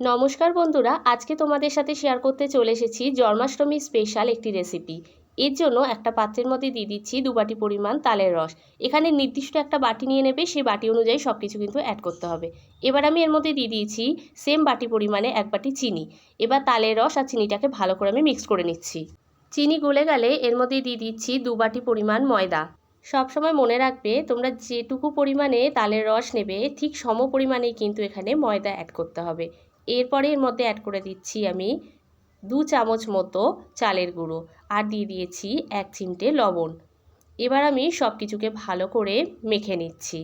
নমস্কার বন্ধুরা, আজকে তোমাদের সাথে শেয়ার করতে চলে এসেছি জন্মাষ্টমী স্পেশাল একটি রেসিপি এর জন্য একটা পাত্রের মধ্যে দিয়ে দিচ্ছি দু বাটি পরিমাণ তালের রস। এখানে নির্দিষ্ট একটা বাটি নিয়ে নেবে সেই বাটি অনুযায়ী সব কিছু কিন্তু অ্যাড করতে হবে। এবার আমি এর মধ্যে দিয়ে দিয়েছি সেম বাটি পরিমাণে এক বাটি চিনি। এবার তালের রস আর চিনিটাকে ভালো করে আমি মিক্স করে নিচ্ছি। চিনি গলে গেলে এর মধ্যে দিয়ে দিচ্ছি দু বাটি পরিমাণ ময়দা। সবসময় মনে রাখবে, তোমরা যেটুকু পরিমাণে তালের রস নেবে, ঠিক সম পরিমাণেই কিন্তু এখানে ময়দা অ্যাড করতে হবে। এরপরে এর মধ্যে অ্যাড করে দিচ্ছি আমি দু চামচ মতো চালের গুঁড়ো আর দিয়ে দিয়েছি এক চিমটে লবণ। এবার আমি সব কিছুকে ভালো করে মেখে নিচ্ছি।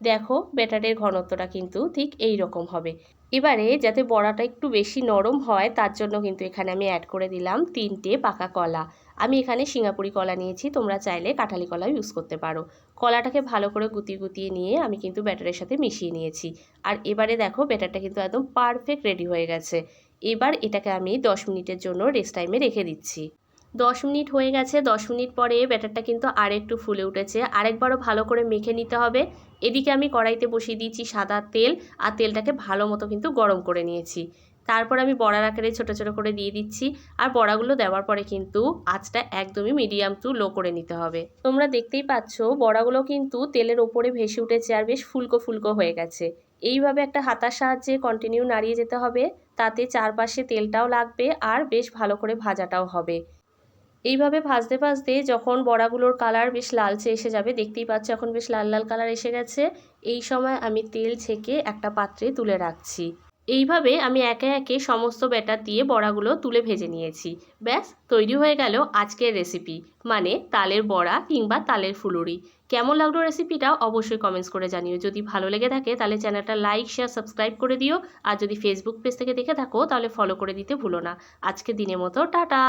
দেখো, ব্যাটারের ঘনত্বটা কিন্তু ঠিক এই রকম হবে। এবারে যাতে বড়াটা একটু বেশি নরম হয়, তার জন্য কিন্তু এখানে আমি অ্যাড করে দিলাম তিনটে পাকা কলা। আমি এখানে সিঙ্গাপুরি কলা নিয়েছি, তোমরা চাইলে কাঁঠালি কলা ইউজ করতে পারো। কলাটাকে ভালো করে গুতিয়ে গুতিয়ে নিয়ে আমি কিন্তু ব্যাটারের সাথে মিশিয়ে নিয়েছি। আর এবারে দেখো, ব্যাটারটা কিন্তু একদম পারফেক্ট রেডি হয়ে গেছে। এবার এটাকে আমি দশ মিনিটের জন্য রেস্ট টাইমে রেখে দিচ্ছি। দশ মিনিট হয়ে গেছে, দশ মিনিট পরে ব্যাটারটা কিন্তু আর একটু ফুলে উঠেছে। আরেকবারও ভালো করে মেখে নিতে হবে। এদিকে আমি কড়াইতে বসিয়ে দিয়েছি সাদা তেল আর তেলটাকে ভালো মতো কিন্তু গরম করে নিয়েছি। তারপর আমি বড়ার আকারে ছোটো ছোটো করে দিয়ে দিচ্ছি আর বড়াগুলো দেওয়ার পরে কিন্তু আঁচটা একদমই মিডিয়াম টু লো করে নিতে হবে। তোমরা দেখতেই পাচ্ছ বড়াগুলো কিন্তু তেলের ওপরে ভেসে উঠেছে আর বেশ ফুলকো ফুলকো হয়ে গেছে। এইভাবে একটা হাতার সাহায্যে কন্টিনিউ নাড়িয়ে যেতে হবে। তাতে চারপাশে তেলটাও লাগবে আর বেশ ভালো করে ভাজাটাও হবে। এইভাবে ভাজতে ভাজতে যখন বড়াগুলোর কালার বেশ লালচে এসে যাবে, দেখতেই পাচ্ছ এখন বেশ লাল লাল কালার এসে গেছে। এই সময় আমি তেল ছেঁকে একটা পাত্রে তুলে রাখছি। এইভাবে আমি একে একে সমস্ত ব্যাটার দিয়ে বড়াগুলো তুলে ভেজে নিয়েছি। ব্যাস, তৈরি হয়ে গেল আজকের রেসিপি মানে তালের বড়া কিংবা তালের ফুলুরি। কেমন লাগল রেসিপিটা অবশ্যই কমেন্টস করে জানিও। যদি ভালো লেগে থাকে, তাহলে চ্যানেলটা লাইক শেয়ার সাবস্ক্রাইব করে দিও। আর যদি ফেসবুক পেজ থেকে দেখে থাকো, তাহলে ফলো করে দিতে ভুলো না। আজকে দিনের মতো, টাটা!